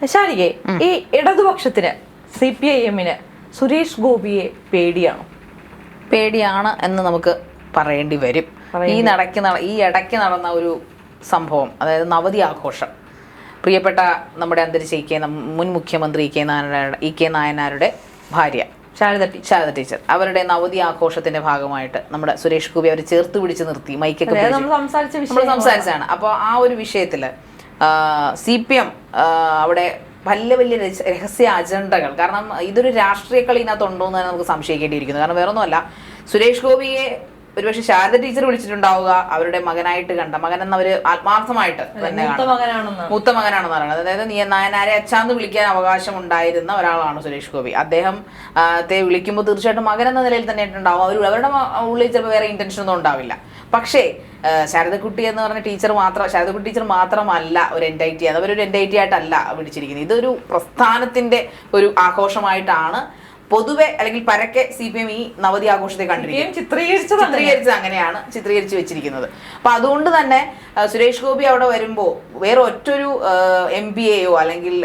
ശാരികെ ഈ ഇടതുപക്ഷത്തിന് C P I എമ്മിന് സുരേഷ് ഗോപിയെ പേടിയാണോ? പേടിയാണ് എന്ന് നമുക്ക് പറയേണ്ടി വരും. ഈ നടക്ക് ഈ ഇടയ്ക്ക് നടന്ന ഒരു സംഭവം അതായത് നവതി ആഘോഷം പ്രിയപ്പെട്ട നമ്മുടെ അന്തരിച്ച ഇ കെ മുൻ മുഖ്യമന്ത്രി ഇ കെ നായനാരുടെ ഇ കെ നായനാരുടെ ഭാര്യ. ശാരദ ശാരദ ടീച്ചർ. അവരുടെ നവതി ആഘോഷത്തിന്റെ ഭാഗമായിട്ട് നമ്മുടെ സുരേഷ് ഗോപി അവർ ചേർത്ത് പിടിച്ച് നിർത്തി. മൈക്കൊക്കെ നമ്മൾ സംസാരിച്ചാണ് അപ്പോൾ ആ ഒരു വിഷയത്തിൽ സി പി എം അവിടെ വലിയ വലിയ രഹസ്യ- അജണ്ടകൾ. കാരണം ഇതൊരു രാഷ്ട്രീയ കളി ഇതിനകത്തുണ്ടോ എന്ന് തന്നെ നമുക്ക് സംശയിക്കേണ്ടിയിരിക്കുന്നു. കാരണം വേറൊന്നുമല്ല സുരേഷ് ഗോപിയെ ഒരുപക്ഷെ ശാരദ ടീച്ചർ വിളിച്ചിട്ടുണ്ടാവുക അവരുടെ മകനായിട്ട് കണ്ട മകൻ എന്നവര് ആത്മാർത്ഥമായിട്ട് തന്നെ മൂത്ത മകനാണെന്ന് പറയുന്നത് അതായത് നീ നായനാരെ അച്ഛാന്ന് വിളിക്കാൻ അവകാശം ഉണ്ടായിരുന്ന ഒരാളാണ് സുരേഷ് ഗോപി. അദ്ദേഹം തേ വിളിക്കുമ്പോൾ തീർച്ചയായിട്ടും മകൻ എന്ന നിലയിൽ തന്നെ ഉണ്ടാവും അവർ അവരുടെ ഉള്ളിൽ ചിലപ്പോൾ വേറെ ഇന്റൻഷൻ ഒന്നും ഉണ്ടാവില്ല. പക്ഷേ ശാരദക്കുട്ടി എന്ന് പറഞ്ഞ ടീച്ചർ മാത്രം ശാരദക്കുട്ടി ടീച്ചർ മാത്രമല്ല ഒരു എന്റൈറ്റി അത് അവരൊരു എന്റൈറ്റി ആയിട്ടല്ല വിളിച്ചിരിക്കുന്നത്. ഇതൊരു പ്രസ്ഥാനത്തിന്റെ ഒരു ആഘോഷമായിട്ടാണ് പൊതുവെ അല്ലെങ്കിൽ പരക്കെ സി പി എം ഈ നവതി ആഘോഷത്തെ കണ്ടിരിക്കുകയും ചിത്രീകരിച്ചു. ചിത്രീകരിച്ചത് അങ്ങനെയാണ് ചിത്രീകരിച്ച് വെച്ചിരിക്കുന്നത്. അപ്പൊ അതുകൊണ്ട് തന്നെ സുരേഷ് ഗോപി അവിടെ വരുമ്പോൾ വേറെ ഒറ്റൊരു എം പി എയോ അല്ലെങ്കിൽ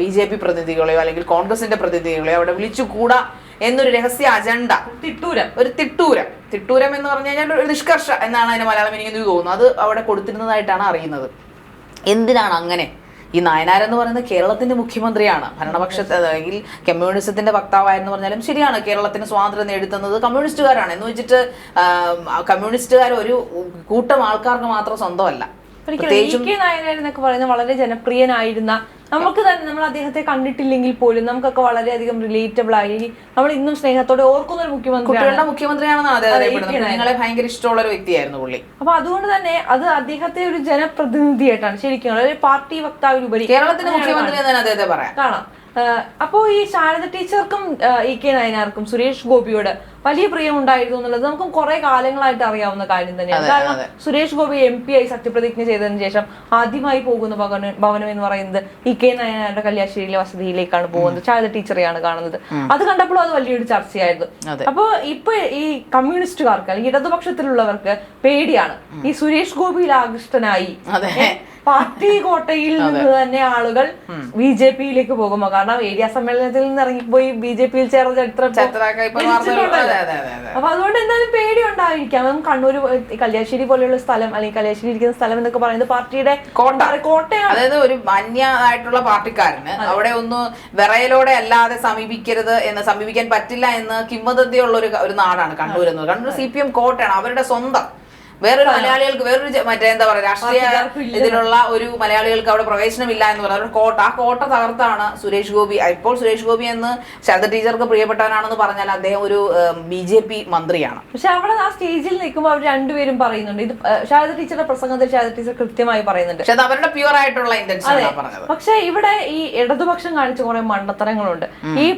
ബി ജെ പി പ്രതിനിധികളെയോ അല്ലെങ്കിൽ കോൺഗ്രസിന്റെ പ്രതിനിധികളെയോ അവിടെ വിളിച്ചുകൂടാ എന്നൊരു രഹസ്യ അജണ്ട. തിട്ടൂരം. ഒരു തിട്ടൂരം. തിട്ടൂരം എന്ന് പറഞ്ഞു കഴിഞ്ഞാൽ ഒരു നിഷ്കർഷ എന്നാണ് അതിന് മലയാളം എനിക്ക് തോന്നുന്നത് അത് അവിടെ കൊടുത്തിരുന്നതായിട്ടാണ് അറിയുന്നത്. എന്തിനാണ് അങ്ങനെ? ഈ നായനാർ എന്ന് പറയുന്നത് കേരളത്തിന്റെ മുഖ്യമന്ത്രിയാണ്. ഭരണപക്ഷത്തെ അല്ലെങ്കിൽ കമ്മ്യൂണിസത്തിന്റെ വക്താവായെന്ന് പറഞ്ഞാലും ശരിയാണ്. കേരളത്തിന് സ്വാതന്ത്ര്യം നേടിത്തന്നത് കമ്മ്യൂണിസ്റ്റുകാരാണ്. എന്ന് വെച്ചിട്ട് കമ്മ്യൂണിസ്റ്റുകാർ ഒരു കൂട്ടം ആൾക്കാർക്ക് മാത്രം സ്വന്തമല്ല. ഇ നായനാർ എന്നൊക്കെ പറയുന്നത് വളരെ ജനപ്രിയനായിരുന്ന നമുക്ക് തന്നെ നമ്മൾ അദ്ദേഹത്തെ കണ്ടിട്ടില്ലെങ്കിൽ പോലും നമുക്കൊക്കെ വളരെയധികം റിലേറ്റബിൾ ആയി. നമ്മൾ ഇന്നും സ്നേഹത്തോടെ ഓർക്കുന്ന ഒരു മുഖ്യമന്ത്രിയാണ്. കുട്ടികളുടെ മുഖ്യമന്ത്രിയാണെന്നാണ് നിങ്ങളെ ഭയങ്കര ഇഷ്ടമുള്ള ഒരു വ്യക്തിയായിരുന്നു പുള്ളി. അപ്പൊ അതുകൊണ്ട് തന്നെ അത് അദ്ദേഹത്തെ ഒരു ജനപ്രതിനിധിയായിട്ടാണ്. ശരിക്കും ഒരു പാർട്ടി വക്താവിനുപരി കേരളത്തിന്റെ മുഖ്യമന്ത്രി എന്ന് തന്നെ അദ്ദേഹത്തെ പറയാം. കാണാം. അപ്പോ ഈ ശാരദ ടീച്ചർക്കും ഇ കെ നയനാർക്കും സുരേഷ് ഗോപിയോട് വലിയ പ്രിയം ഉണ്ടായിരുന്നു എന്നുള്ളത് നമുക്ക് കുറെ കാലങ്ങളായിട്ട് അറിയാവുന്ന കാര്യം തന്നെയാണ്. കാരണം. സുരേഷ് ഗോപി എം പി ആയി സത്യപ്രതിജ്ഞ ചെയ്തതിനു ശേഷം ആദ്യമായി പോകുന്ന ഭവനം ഭവനം എന്ന് പറയുന്നത് ഇ കെ നയനാരുടെ കല്യാശ്ശേരിയിലെ വസതിയിലേക്കാണ് പോകുന്നത്. ശാരദ ടീച്ചറെയാണ് കാണുന്നത്. അത് കണ്ടപ്പോൾ അത് വലിയൊരു ചർച്ചയായിരുന്നു. അപ്പോൾ അപ്പോ ഇപ്പൊ ഈ കമ്മ്യൂണിസ്റ്റുകാർക്ക് അല്ലെങ്കിൽ ഇടതുപക്ഷത്തിലുള്ളവർക്ക് പേടിയാണ്. ഈ സുരേഷ് ഗോപിയിൽ ആകൃഷ്ടനായി. പാർട്ടി കോട്ടയിൽ നിന്ന് തന്നെ ആളുകൾ ബി ജെ പിയിലേക്ക് പോകുമ്പോ കാരണം ഏരിയ സമ്മേളനത്തിൽ നിന്ന് ഇറങ്ങിപ്പോയി ബി ജെ പിയിൽ ചേർന്ന ചരിത്രം. അപ്പൊ അതുകൊണ്ട് എന്തായാലും പേടി ഉണ്ടായിരിക്കാം കണ്ണൂർ കല്യാശ്ശേരി പോലെയുള്ള സ്ഥലം അല്ലെങ്കിൽ കല്യാശ്ശേരി ഇരിക്കുന്ന സ്ഥലം എന്നൊക്കെ പറയുന്നത് പാർട്ടിയുടെ കോട്ടയാണ്. അതായത് ഒരു മാന്യമായിട്ടുള്ള പാർട്ടിക്കാരന് അവിടെ ഒന്ന് വിറയലോടെ അല്ലാതെ സമീപിക്കരുത് എന്ന് സമീപിക്കാൻ പറ്റില്ല എന്ന് കിംവദന്തിയുള്ള ഒരു ഒരു നാടാണ് കണ്ണൂർ എന്ന്. കണ്ണൂർ സി പി എം കോട്ടയാണ് അവരുടെ സ്വന്തം. വേറൊരു മലയാളികൾക്ക് വേറൊരു മറ്റേ എന്താ പറയുക രാഷ്ട്രീയ ഇതിലുള്ള ഒരു മലയാളികൾക്ക് അവിടെ പ്രവേശനമില്ല എന്ന് പറയുന്നത് കോട്ട. ആ കോട്ട തകർത്താണ് സുരേഷ് ഗോപി. ഇപ്പോൾ സുരേഷ് ഗോപി എന്ന് ശരദ ടീച്ചർക്ക് പ്രിയപ്പെട്ടവനാണെന്ന് പറഞ്ഞാൽ അദ്ദേഹം ഒരു ബി ജെ പി മന്ത്രിയാണ്. പക്ഷെ അവിടെ ആ സ്റ്റേജിൽ നിൽക്കുമ്പോൾ അവർ രണ്ടുപേരും പറയുന്നുണ്ട്. ഇത് ശാരദ ടീച്ചറുടെ പ്രസംഗത്തിൽ ശാരദ ടീച്ചർ കൃത്യമായി പറയുന്നുണ്ട്. പക്ഷെ അത് അവരുടെ പ്യുവർ ആയിട്ടുള്ള ഇന്റൻഷൻ പറഞ്ഞത്? പക്ഷെ ഇവിടെ ഈ ഇടതുപക്ഷം കാണിച്ച കുറെ മണ്ടത്തരങ്ങളുണ്ട്. ഈ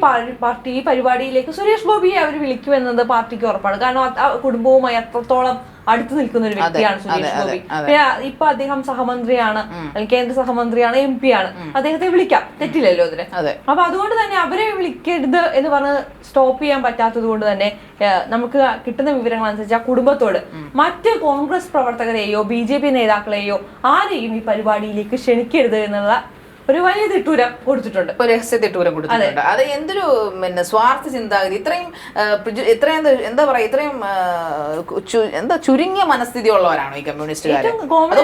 പാർട്ടി ഈ പരിപാടിയിലേക്ക് സുരേഷ് ഗോപിയെ അവർ വിളിക്കുമെന്നത് പാർട്ടിക്ക് ഉറപ്പാണ്. കാരണം ആ കുടുംബവുമായി അത്രത്തോളം അടുത്ത് നിൽക്കുന്ന ഒരു വ്യക്തിയാണ് സുരേഷ് ഗോപി. പിന്നെ ഇപ്പൊ അദ്ദേഹം സഹമന്ത്രിയാണ് കേന്ദ്ര സഹമന്ത്രിയാണ് എം പി ആണ് അദ്ദേഹത്തെ വിളിക്കാം. തെറ്റില്ലല്ലോ അതിന് അതെ. അപ്പൊ അതുകൊണ്ട് തന്നെ അവരെ വിളിക്കരുത് എന്ന് പറഞ്ഞ് സ്റ്റോപ്പ് ചെയ്യാൻ പറ്റാത്തത് കൊണ്ട് തന്നെ നമുക്ക് കിട്ടുന്ന വിവരങ്ങൾ അനുസരിച്ച് ആ കുടുംബത്തോട് മറ്റ് കോൺഗ്രസ് പ്രവർത്തകരെയോ ബി ജെ പി നേതാക്കളെയോ ആരെയും ഈ പരിപാടിയിലേക്ക് ക്ഷണിക്കരുത് എന്നുള്ള ഒരു വലിയ തിട്ടൂരം കൊടുത്തിട്ടുണ്ട്. ഒരു രഹസ്യ തിട്ടൂരം കൊടുത്തിട്ടുണ്ട്. അത്. എന്തൊരു പിന്നെ സ്വാർത്ഥ ചിന്താഗതി. ഇത്രയും ഇത്രയും എന്താ- പറയാ ഇത്രയും എന്താ ചുരുങ്ങിയ മനസ്ഥിതി ഉള്ളവരാണോ ഈ കമ്മ്യൂണിസ്റ്റുകാർ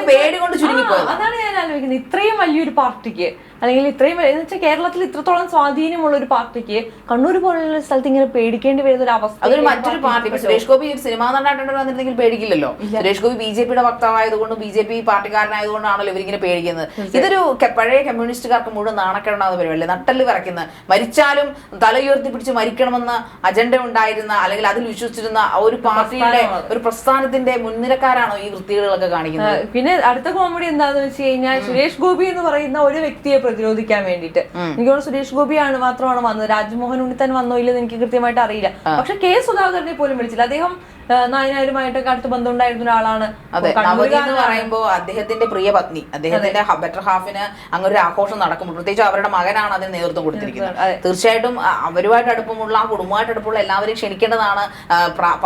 പേടി കൊണ്ട് ചുരുങ്ങിപ്പോയത്. അതാണ് ഞാൻ ആലോചിക്കുന്നത്. ഇത്രയും വലിയൊരു പാർട്ടിക്ക് അല്ലെങ്കിൽ ഇത്രയും എന്ന് വെച്ചാൽ കേരളത്തിൽ ഇത്രത്തോളം സ്വാധീനമുള്ള ഒരു പാർട്ടിക്ക് കണ്ണൂർ പോലുള്ള സ്ഥലത്ത് ഇങ്ങനെ പേടിക്കേണ്ടി വരുന്ന ഒരു അവസ്ഥ അതൊരു മറ്റൊരു പാർട്ടി സുരേഷ് ഗോപി ഒരു സിനിമാ നടനായിട്ട് വന്നിരുന്നെങ്കിൽ പേടിക്കില്ലല്ലോ. സുരേഷ് ഗോപി ബി ജെ പിയുടെ വക്താവായതുകൊണ്ട് ബി ജെ പി പാർട്ടിക്കാരനായതുകൊണ്ടാണല്ലോ ഇവരിങ്ങനെ പേടിക്കുന്നത്. ഇതൊരു പഴയ കമ്മ്യൂണിസ്റ്റുകാർക്ക് മുഴുവൻ നാണക്കേടാവുന്ന പരിപാടിയല്ലേ നട്ടൽ വിറയ്ക്കുന്ന മരിച്ചാലും തലയുയർത്തി പിടിച്ച് മരിക്കണമെന്ന അജണ്ട ഉണ്ടായിരുന്ന അല്ലെങ്കിൽ അതിൽ വിശ്വസിച്ചിരുന്ന ആ ഒരു പാർട്ടിയുടെ ഒരു പ്രസ്ഥാനത്തിന്റെ മുൻനിരക്കാരാണോ ഈ വൃത്തികളൊക്കെ കാണിക്കുന്നത്? പിന്നെ അടുത്ത കോമഡി എന്താന്ന് വെച്ച് കഴിഞ്ഞാൽ സുരേഷ് ഗോപി എന്ന് പറയുന്ന ഒരു വ്യക്തിയെ പ്രതിരോധിക്കാൻ വേണ്ടിട്ട് എനിക്ക് തോന്നുന്നു സുരേഷ് ഗോപിയാണ് മാത്രമാണ് വന്നത്. രാജ്മോഹൻ ഉണ്ണിത്താൻ വന്നോ ഇല്ലെന്ന് എനിക്ക് കൃത്യമായിട്ട് അറിയില്ല. പക്ഷെ കെ സുധാകരനെ പോലും വിളിച്ചില്ല. അദ്ദേഹം നായനായരുമായിട്ടൊക്കെ നായനാരുമായിട്ടൊക്കെ അടുത്ത് ബന്ധമുണ്ടായിരുന്ന ഒരാളാണ്. എന്ന്. പറയുമ്പോൾ അദ്ദേഹത്തിന്റെ പ്രിയ പത്നി അദ്ദേഹത്തിന്റെ ബെറ്റർ ഹാഫിന് അങ്ങനെ ഒരു ആഘോഷം നടക്കുമ്പോൾ പ്രത്യേകിച്ച് അവരുടെ മകനാണ് അതിന് നേതൃത്വം കൊടുത്തിരിക്കുന്നത്. തീർച്ചയായിട്ടും അവരുമായിട്ട് അടുപ്പമുള്ള ആ കുടുംബമായിട്ട് അടുപ്പമുള്ള എല്ലാവരെയും ക്ഷണിക്കേണ്ടതാണ്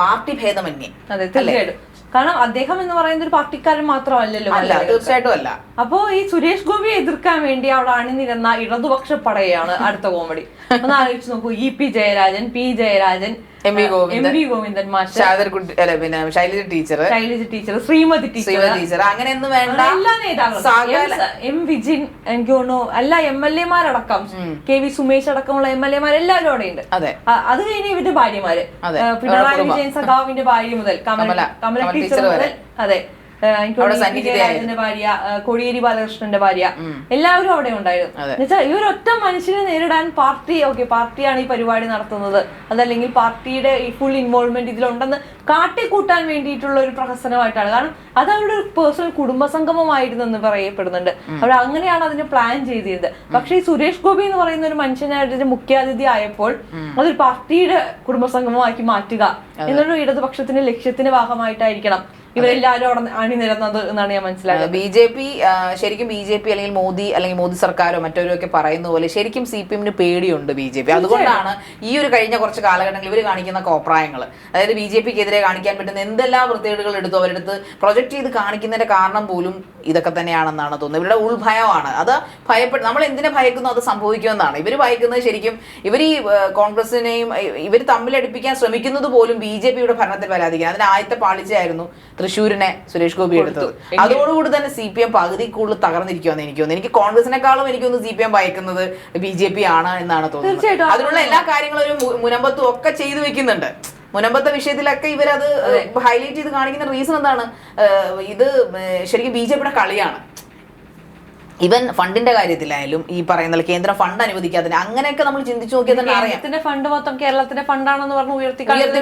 പാർട്ടി ഭേദമന്യേ. അതെ തീർച്ചയായിട്ടും. കാരണം അദ്ദേഹം എന്ന് പറയുന്ന ഒരു പാർട്ടിക്കാരൻ മാത്രമല്ലല്ലോ അല്ല. തീർച്ചയായിട്ടും അല്ല അപ്പോ ഈ സുരേഷ് ഗോപിയെ എതിർക്കാൻ വേണ്ടി അവിടെ അണിനിരന്ന ഇടതുപക്ഷ പടയാണ് അടുത്ത കോമഡി ഒന്ന് ആലോചിച്ച് നോക്കൂ E P Jayarajan P Jayarajan M V Govindan. M V Govindan master Sharada Kutty അല്ല പിന്നെ Shailaja teacher. Shailaja teacher Sreemathi teacher. Sreemathi teacher. അങ്ങനെയൊന്നും വേണ്ട. എല്ലാ നേതാക്കളും. എം- വിജിൻ എനിക്ക് തോന്നുന്നു എല്ലാ എം എൽ എമാരടക്കം കെ വി സുമേഷ് അടക്കമുള്ള എം എൽ എമാർ എല്ലാവരും അവിടെ ഉണ്ട്. അതെ. കഴിഞ്ഞ് ഇവരുടെ ഭാര്യമാര്. പിണറായി. വിജയൻ സഖാവിന്റെ ഭാര്യ മുതൽ. കമല. കമല. ടീച്ചർ മുതൽ. അതെ. ജയരാജന്റെ ഭാര്യ കോടിയേരി ബാലകൃഷ്ണന്റെ ഭാര്യ എല്ലാവരും അവിടെ ഉണ്ടായിരുന്നു. എന്നുവെച്ചാൽ ഈ ഒരു ഒറ്റ മനുഷ്യനെ നേരിടാൻ പാർട്ടി ഓക്കെ പാർട്ടിയാണ് ഈ പരിപാടി നടത്തുന്നത്. അതല്ലെങ്കിൽ പാർട്ടിയുടെ ഈ ഫുൾ ഇൻവോൾവ്മെന്റ് ഇതിലുണ്ടെന്ന് കാട്ടിക്കൂട്ടാൻ വേണ്ടിയിട്ടുള്ള ഒരു പ്രഹസനമായിട്ടാണ്. കാരണം അത് അവരുടെ ഒരു പേഴ്സണൽ കുടുംബ സംഗമമായിരുന്നു എന്ന് പറയപ്പെടുന്നുണ്ട് അവർ അങ്ങനെയാണ് അതിനെ പ്ലാൻ ചെയ്തിരുന്നത്. പക്ഷേ ഈ സുരേഷ് ഗോപി എന്ന് പറയുന്ന ഒരു മനുഷ്യനായിട്ട് മുഖ്യാതിഥി ആയപ്പോൾ അതൊരു പാർട്ടിയുടെ കുടുംബ സംഗമമാക്കി മാറ്റുക എന്നൊരു ഇടതുപക്ഷത്തിന്റെ ലക്ഷ്യത്തിന്റെ ഭാഗമായിട്ടായിരിക്കണം. ഇവരെല്ലാവരും അവിടെ അണിനിരന്നത് എന്നാണ് ഞാൻ മനസ്സിലാക്കുന്നത് ബി ജെ പി ശരിക്കും ബി ജെ പി അല്ലെങ്കിൽ മോദി അല്ലെങ്കിൽ മോദി സർക്കാരോ മറ്റവരോ ഒക്കെ പറയുന്ന പോലെ ശരിക്കും സി പി എമ്മിന് പേടിയുണ്ട് ബി ജെ പി. അതുകൊണ്ടാണ് ഈ ഒരു കഴിഞ്ഞ കുറച്ച് കാലഘട്ടങ്ങളിൽ ഇവർ കാണിക്കുന്ന കോപ്രായങ്ങൾ അതായത് ബി ജെ പിക്ക് എതിരെ കാണിക്കാൻ പറ്റുന്ന എന്തെല്ലാം വൃത്തികേടുകൾ എടുത്തു അവരെടുത്ത് പ്രൊജക്ട് ചെയ്ത് കാണിക്കുന്നതിന്റെ കാരണം പോലും ഇതൊക്കെ തന്നെയാണെന്നാണ് തോന്നുന്നത്. ഇവരുടെ ഉൾഭയമാണ്. അത് ഭയപ്പെട്ട് നമ്മൾ എന്തിനെ ഭയക്കുന്നു അത് സംഭവിക്കുമെന്നാണ്. ഇവർ ഭയക്കുന്നത് ശരിക്കും ഇവർ ഈ കോൺഗ്രസിനെയും ഇവർ തമ്മിലടിപ്പിക്കാൻ ശ്രമിക്കുന്നത് പോലും ബി ജെ പിയുടെ ഭരണത്തിൽ വരാതിരിക്കുക അതിന് ആദ്യത്തെ പാളിച്ചയായിരുന്നു തൃശ്ശൂരിനെ സുരേഷ് ഗോപി എടുത്തത്. അതോടുകൂടി തന്നെ സി പി എം പകുതി കൂടുതൽ തകർന്നിരിക്കുമെന്ന് എനിക്ക് തോന്നുന്നു. എനിക്ക് കോൺഗ്രസിനെക്കാളും എനിക്കൊന്ന് സി പി എം ഭയക്കുന്നത് ബി ജെ പി ആണ് എന്നാണ് തോന്നുന്നത്. അതിനുള്ള എല്ലാ കാര്യങ്ങളും ഒരു മുനമ്പത്തും ഒക്കെ ചെയ്തു വെക്കുന്നുണ്ട്. മുനമ്പത്തെ വിഷയത്തിലൊക്കെ ഇവരത് ഹൈലൈറ്റ് ചെയ്ത് കാണിക്കുന്ന റീസൺ എന്താണ്? ഇത് ശരിക്കും ബി ജെ പിയുടെ കളിയാണ്. ഇവൻ ഫണ്ടിന്റെ കാര്യത്തിലായാലും ഈ പറയുന്ന കേന്ദ്ര ഫണ്ട് അനുവദിക്കാത്തതിന് അങ്ങനെയൊക്കെ നമ്മൾ ചിന്തിച്ചു നോക്കിയാൽ തന്നെ അറിയാം. ഫണ്ട് മൊത്തം കേരളത്തിന്റെ ഫണ്ടാണെന്ന് പറഞ്ഞ് ഉയർത്തി കാണിക്കുന്ന.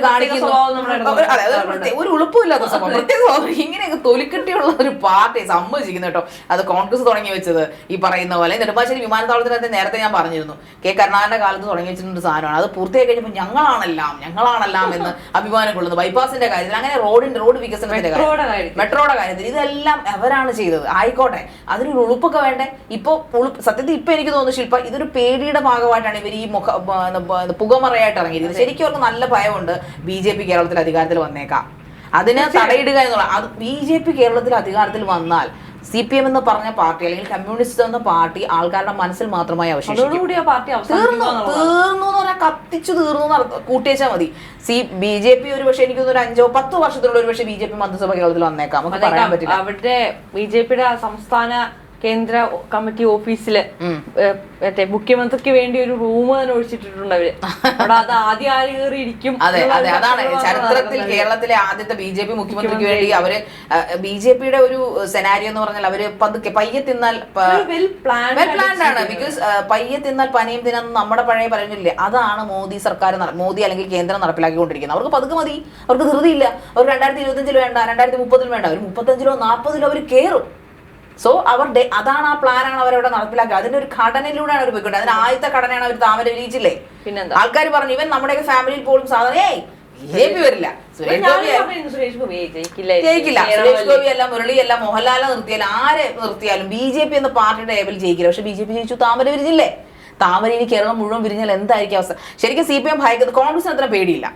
ഒരു- ഉളുപ്പുമില്ലാത്ത ഉളുപ്പില്ലാത്ത പ്രത്യേക സ്വഭാവം. ഇങ്ങനെയൊക്കെ തൊലിക്കെട്ടിയുള്ള ഒരു പാർട്ടി സമ്മതിച്ചിരിക്കുന്നു കേട്ടോ. അത് കോൺഗ്രസ് തുടങ്ങി വെച്ചത് ഈ പറയുന്ന പോലെ. നെടുമ്പാശ്ശേരി വിമാനത്താവളത്തിനകത്ത് നേരത്തെ ഞാൻ പറഞ്ഞിരുന്നു. കെ കരുണാകരന്റെ കാലത്ത് തുടങ്ങി വെച്ചിട്ടുണ്ട് സാധനമാണ്. അത് പൂർത്തിയായി കഴിഞ്ഞപ്പോൾ ഞങ്ങളാണെല്ലാം ഞങ്ങളാണെല്ലാം എന്ന് അഭിമാനം കൊള്ളുന്നു. ബൈപ്പാസിന്റെ കാര്യത്തിൽ അങ്ങനെ റോഡിന്റെ റോഡ് വികസനത്തിന്റെ കാര്യത്തിൽ. മെട്രോയുടെ കാര്യത്തിൽ. ഇതെല്ലാം അവരാണ് ചെയ്തത്. ആയിക്കോട്ടെ. അതിനൊരു ഉളുപ്പൊക്കെ വേണ്ടേ? ഇപ്പൊ സത്യത്തിൽ ഇപ്പൊ എനിക്ക് തോന്നുന്നു ശില്പ ഇതൊരു പേടിയുടെ ഭാഗമായിട്ടാണ് ഇവർ ഈ മുഖ പുകമറയായിട്ട് ഇറങ്ങിയിരിക്കുന്നത്. ശരിക്കും അവർക്ക് നല്ല ഭയമുണ്ട് ബി ജെ പി കേരളത്തിൽ അധികാരത്തിൽ വന്നേക്കാം. അതിന് തടയിടുക എന്നുള്ള അത് ബി ജെ പി കേരളത്തിൽ അധികാരത്തിൽ വന്നാൽ സി പി എം എന്ന് പറഞ്ഞ പാർട്ടി അല്ലെങ്കിൽ കമ്മ്യൂണിസ്റ്റ് എന്ന പാർട്ടി ആൾക്കാരുടെ മനസ്സിൽ മാത്രമായി അവശേഷിക്കും. തീർന്നു തീർന്നു എന്ന് പറഞ്ഞാൽ കത്തിച്ചു തീർന്നു കൂട്ടിയേച്ചാൽ മതി. സി ബി ജെ പി ഒരു പക്ഷേ എനിക്ക് തോന്നുന്നു ഒരു അഞ്ചോ പത്തോ വർഷത്തിലുള്ള ഒരു പക്ഷേ ബി ജെ പി മന്ത്രിസഭ കേരളത്തിൽ വന്നേക്കാം. നമുക്ക് പറയാൻ പറ്റില്ല. അവിടെ ബി ജെ പിയുടെ സംസ്ഥാന കേന്ദ്ര കമ്മിറ്റി ഓഫീസിൽ മറ്റേ മുഖ്യമന്ത്രിക്ക് വേണ്ടി ഒരു റൂം തന്നെ ഒഴിച്ചിട്ടിട്ടുണ്ട് അവർ. അവിടെ അത് ആദ്യം ആര് കയറിയിരിക്കും അതെ അതെ അതാണ്. ചരിത്രത്തിൽ കേരളത്തിലെ ആദ്യത്തെ ബി ജെ പി മുഖ്യമന്ത്രിക്ക് വേണ്ടി അവർ ബി ജെ പിയുടെ ഒരു സെനാരിയോ എന്ന് പറഞ്ഞാൽ അവർ പതുക്കെ പയ്യെ തിന്നാൽ പ്ലാൻഡ് ആണ്. ബിക്കോസ് പയ്യെ തിന്നാൽ പനയും തിന്നാൻ നമ്മുടെ പഴയ പറഞ്ഞില്ലേ അതാണ് മോദി സർക്കാർ മോദി അല്ലെങ്കിൽ കേന്ദ്രം നടപ്പിലാക്കിക്കൊണ്ടിരിക്കുന്നത്. അവർക്ക് പതുക്കെ മതി. അവർക്ക് ധൃതിയില്ല. അവർ രണ്ടായിരത്തി ഇരുപത്തഞ്ചിൽ വേണ്ട രണ്ടായിരത്തി മുപ്പതിൽ വേണ്ട. അവർ മുപ്പത്തഞ്ചിലോ നാൽപ്പതിലോ അവർ കയറും സോ അവർ അതാണ് ആ പ്ലാനാണ് അവരവിടെ നടപ്പിലാക്കുക അതിന്റെ ഒരു ഘടനയിലൂടെയാണ് അവർ പോയിക്കൊണ്ട് അതിന് ആദ്യത്തെ ഘടനയാണ് അവർ താമര വിരിയിച്ചില്ലേ? പിന്നെ ആൾക്കാർ പറഞ്ഞു ഇവൻ നമ്മുടെ ഫാമിലിയിൽ പോലും സാധാരണ ഏയ് ബി ജെ പി വരില്ല. സുരേഷ് ഗോപി ജയിക്കില്ല സുരേഷ് ഗോപി. അല്ല മുരളി അല്ല മോഹൻലാലിനെ നിർത്തിയാലും ആരെ നിർത്തിയാലും ബി ജെ പി എന്ന പാർട്ടിയുടെ ലേബിൾ ജയിക്കില്ല. പക്ഷെ ബി ജെ പി ജയിച്ചു താമര വിരിഞ്ഞില്ലേ? താമര ഇനി കേരളം മുഴുവൻ വിരിഞ്ഞാൽ എന്തായിരിക്കും അവസ്ഥ? ശരിക്കും സി പി എം ഭയക്കുന്നത് കോൺഗ്രസിന് അത്ര പേടിയില്ല.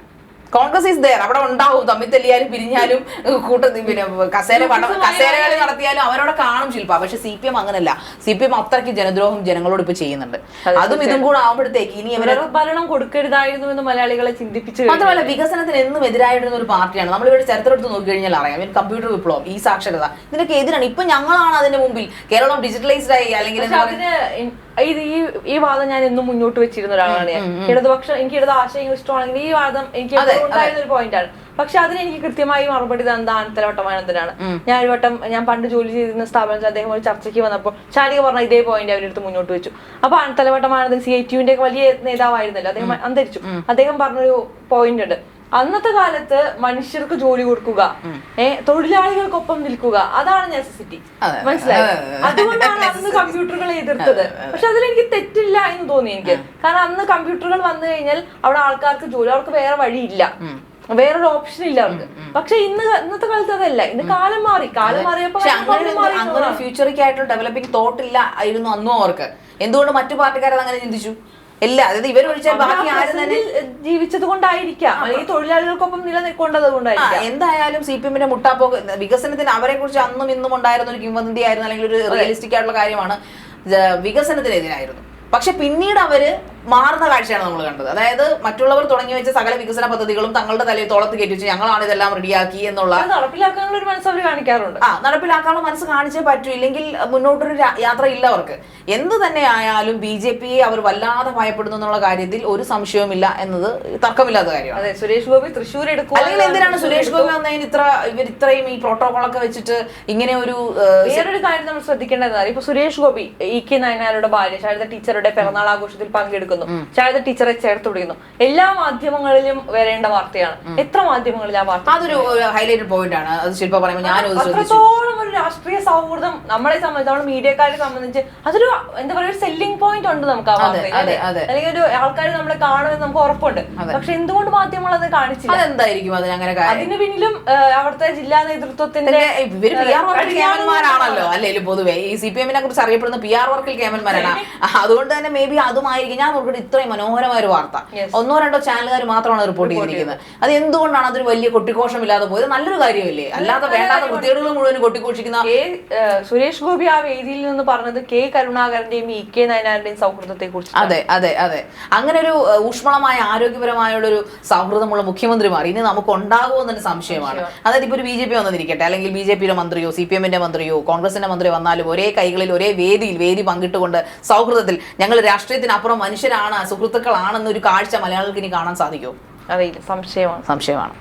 കോൺഗ്രസ് ഇസ് ദേർ അവിടെ ഉണ്ടാവും. തമ്മിൽ തെല്ലിയാലും പിരിഞ്ഞാലും കൂട്ടത്തിൽ പിന്നെ കസേര കസേര കസേരകളി നടത്തിയാലും അവരവിടെ കാണും ശില്പ. പക്ഷെ സി പി എം അങ്ങനല്ല. സി പി എം അത്രയ്ക്ക് ജനദ്രോഹം ജനങ്ങളോട് ഇപ്പൊ ചെയ്യുന്നുണ്ട്. അതും ഇതും കൂടെ ആവുമ്പോഴത്തേക്ക് ഇനി ഇവരെ ഭരണം കൊടുക്കരുതായിരുന്നു എന്ന് മലയാളികളെ ചിന്തിപ്പിച്ചു. മാത്രമല്ല വികസനത്തിന് എന്നും എതിരായിടുന്ന ഒരു പാർട്ടിയാണ്. നമ്മൾ ഇവിടെ ചരിത്രം എടുത്ത് നോക്കി കഴിഞ്ഞാൽ അറിയാം. കമ്പ്യൂട്ടർ വിപ്ലവം ഈ സാക്ഷരത. ഇതിനൊക്കെ എതിരാണ്. ഇപ്പൊ ഞങ്ങളാണ് അതിന്റെ മുമ്പിൽ. കേരളം ഡിജിറ്റലൈസ്ഡ് ആയി അല്ലെങ്കിൽ ഇത് ഈ ഈ വാദം ഞാൻ എന്നും മുന്നോട്ട് വെച്ചിരുന്ന ഒരാളാണ് ഞാൻ. ഇടതുപക്ഷം എനിക്ക് ഇടത് ആശയങ്ങൾ ഇഷ്ടമാണെങ്കിൽ ഈ വാദം എനിക്ക് ഉണ്ടായിരുന്ന ഒരു പോയിന്റ് ആണ്. പക്ഷെ അതിന് എനിക്ക് കൃത്യമായി മറുപടി തന്താണ് തലവട്ടമാനന്ദനാണ് ഞാൻ ഒരു വട്ടം ഞാൻ പണ്ട് ജോലി ചെയ്തിരുന്ന സ്ഥാപനത്തിൽ അദ്ദേഹം ഒരു ചർച്ചയ്ക്ക് വന്നപ്പോൾ ശാരിക പറഞ്ഞ ഇതേ പോയിന്റ് അവരെടുത്ത് മുന്നോട്ട് വെച്ചു. അപ്പൊ തലവട്ടമാനന്ദൻ സി ഐ ടിയുവിന്റെ വലിയ നേതാവായിരുന്നല്ലോ. അദ്ദേഹം അന്തരിച്ചു. അദ്ദേഹം പറഞ്ഞൊരു പോയിന്റ് ഉണ്ട്. അന്നത്തെ കാലത്ത് മനുഷ്യർക്ക് ജോലി കൊടുക്കുക. ഏ തൊഴിലാളികൾക്കൊപ്പം നിൽക്കുക. അതാണ് നെസസിറ്റി മനസ്സിലായി? അതെ, അതെ. അതുകൊണ്ടാണ് അന്ന് കമ്പ്യൂട്ടറുകളെ എതിർത്തത്. പക്ഷെ അതിലെനിക്ക് തെറ്റില്ല എന്ന് തോന്നി എനിക്ക്. കാരണം അന്ന് കമ്പ്യൂട്ടറുകൾ വന്നു കഴിഞ്ഞാൽ അവിടെ ആൾക്കാർക്ക് ജോലി അവർക്ക് വേറെ വഴിയില്ല. വേറൊരു ഓപ്ഷൻ ഇല്ല അവർക്ക്. പക്ഷെ ഇന്ന് ഇന്നത്തെ കാലത്ത് അതല്ല. ഇന്ന് കാലം മാറി. കാലം മാറിയപ്പോ അങ്ങനെ കാലം മാറി അങ്ങനെ ഫ്യൂച്ചറിക്ക് ആയിട്ടുള്ള ഡെവലപ്പിംഗ് തോട്ട് ഇല്ല ആയിരുന്നു അന്നും അവർക്ക്. എന്തുകൊണ്ട് മറ്റു പാർട്ടിക്കാരെ അങ്ങനെ ചിന്തിച്ചു? ഇല്ല അതായത് ഇവർ ഒഴിച്ചാൽ ബാക്കി ആരും തന്നെ ജീവിച്ചത് കൊണ്ടായിരിക്കാം. അല്ലെങ്കിൽ തൊഴിലാളികൾക്കൊപ്പം നിലനിൽക്കേണ്ടത് കൊണ്ടായിരിക്കാം. എന്തായാലും സി പി എമ്മിന്റെ മുട്ടാപ്പോക്ക് വികസനത്തിന് അവരെ കുറിച്ച് അന്നും ഇന്നും ഉണ്ടായിരുന്ന ഒരു കിംവദന്തി ആയിരുന്നു അല്ലെങ്കിൽ ഒരു റിയലിസ്റ്റിക് ആയിട്ടുള്ള കാര്യമാണ് വികസനത്തിനെതിരായിരുന്നു. പക്ഷെ പിന്നീട് അവർ മാറുന്ന കാഴ്ചയാണ് നമ്മൾ കണ്ടത്. അതായത് മറ്റുള്ളവർ തുടങ്ങി വെച്ച സകല വികസന പദ്ധതികളും തങ്ങളുടെ തലയിൽ തോളത്ത് കയറ്റി വെച്ച് ഞങ്ങളാണ് ഇതെല്ലാം റെഡിയാക്കി എന്നുള്ള നടപ്പിലാക്കാനുള്ള ഒരു മനസ്സ് അവർ കാണിക്കാറുണ്ട്. ആ നടപ്പിലാക്കാനുള്ള മനസ്സ് കാണിച്ചേ പറ്റൂ. ഇല്ലെങ്കിൽ മുന്നോട്ടൊരു യാത്ര ഇല്ല അവർക്ക്. എന്ത് തന്നെ ആയാലും ബി ജെ പിയെ അവർ വല്ലാതെ ഭയപ്പെടുന്നു എന്നുള്ള കാര്യത്തിൽ ഒരു സംശയവുമില്ല എന്നത് തർക്കമില്ലാത്ത കാര്യമാണ്. അതെ സുരേഷ് ഗോപി തൃശ്ശൂർ എടുക്കുക അല്ലെങ്കിൽ എന്തിനാണ് സുരേഷ് ഗോപി വന്നതിന് ഇത്ര ഇവർ ഇത്രയും ഈ പ്രോട്ടോകോളൊക്കെ വെച്ചിട്ട് ഇങ്ങനെ ഒരു വേറൊരു കാര്യം നമ്മൾ ശ്രദ്ധിക്കേണ്ടതാണ് ഇപ്പൊ സുരേഷ് ഗോപി ഇ കെ നായനാരുടെ ഭാര്യ ശാരദ ടീച്ചറുടെ പിറന്നാൾ ആഘോഷത്തിൽ പങ്കെടുക്കുന്നു ശാരദ ടീച്ചറെ ചേർത്ത് പിടിക്കുന്നു എല്ലാ മാധ്യമങ്ങളിലും വരേണ്ട വാർത്തയാണ്. എത്ര മാധ്യമങ്ങളിൽ ആ വാർത്ത അതൊരു ഹൈലൈറ്റഡ് പോയിന്റ് ആണ്. അത് ശില്പ പറയുമ്പോൾ ഞാനും രാഷ്ട്രീയ സൗഹൃദം നമ്മളെ സംബന്ധിച്ച് നമ്മുടെ മീഡിയക്കാരെ സംബന്ധിച്ച് അതൊരു എന്താ പറയുക ഒരു സെല്ലിംഗ് പോയിന്റ് ഉണ്ട് നമുക്ക് ആ വാർത്തയിൽ അല്ലേ? അല്ലെങ്കിൽ ഒരു ആൾക്കാർ നമ്മളെ കാണുമെന്ന് നമുക്ക് ഉറപ്പുണ്ട്. പക്ഷെ എന്തുകൊണ്ട് മാധ്യമങ്ങൾ അത് കാണിച്ചില്ല? അതെന്തായിരിക്കും അതിന് അങ്ങനെ കാര്യം? അതിന് പിന്നിലും ആ, അവിടുത്തെ ജില്ലാ നേതൃത്വത്തിന്റെ പിന്നെ ഇവർ പി ആർ വർക്കിൽ കേമന്മാരാണല്ലോ അല്ലെങ്കിലും പൊതുവെ ഈ സി പി എമ്മിനെ കുറിച്ച് അറിയപ്പെടുന്ന പി ആർ വർക്കിൽ കേമന്മാരാണ് അതുകൊണ്ട് തന്നെ മേ ബി അതുമായിരിക്കും. ഞാൻ നോക്കിയിട്ട് ഇത്രയും മനോഹരമായ ഒരു വാർത്ത. ഒന്നോ രണ്ടോ ചാനലുകാർ മാത്രമാണ് റിപ്പോർട്ട് ചെയ്തിരിക്കുന്നത്. അത് എന്തുകൊണ്ടാണ് അതൊരു വലിയ കൊട്ടിഘോഷം ഇല്ലാതെ പോയത്? നല്ലൊരു കാര്യമല്ലേ? അല്ലാതെ വേണ്ടാത്ത വൃത്തികേടുകൾ മുഴുവൻ കൊട്ടിക്കോഷിക്കുന്ന കെ സുരേഷ് ഗോപി ആ വേദിയിൽ നിന്ന് പറഞ്ഞത് കെ കരുണാകരന്റെയും ഇ കെ നയനാരുടെയും സൗഹൃദത്തെ കുറിച്ച് അതെ അതെ അതെ. അങ്ങനെ ഒരു ഊഷ്മളമായ ആരോഗ്യപരമായുള്ള ഒരു സൗഹൃദമുള്ള മുഖ്യമന്ത്രിമാർ ഇനി നമുക്ക് ഉണ്ടാകുമോ എന്നൊരു സംശയമാണ്. അതായത് ഇപ്പൊ ഒരു ബി ജെ പി വന്നിരിക്കട്ടെ അല്ലെങ്കിൽ ബി ജെ പിയുടെ മന്ത്രിയോ സി പി എമ്മിന്റെ മന്ത്രിയോ കോൺഗ്രസിന്റെ മന്ത്രിയോ വന്നാലും ഒരേ കൈകളിൽ ഒരേ വേദിയിൽ വേദി പങ്കിട്ടുകൊണ്ട് സൗഹൃദത്തിൽ ഞങ്ങൾ രാഷ്ട്രീയത്തിനപ്പുറം മനുഷ്യരാണ് സുഹൃത്തുക്കളാണെന്നൊരു കാഴ്ച മലയാളികൾക്ക് ഇനി കാണാൻ സാധിക്കുമോ? അറിയില്ല സംശയമാണ്. സംശയമാണ്.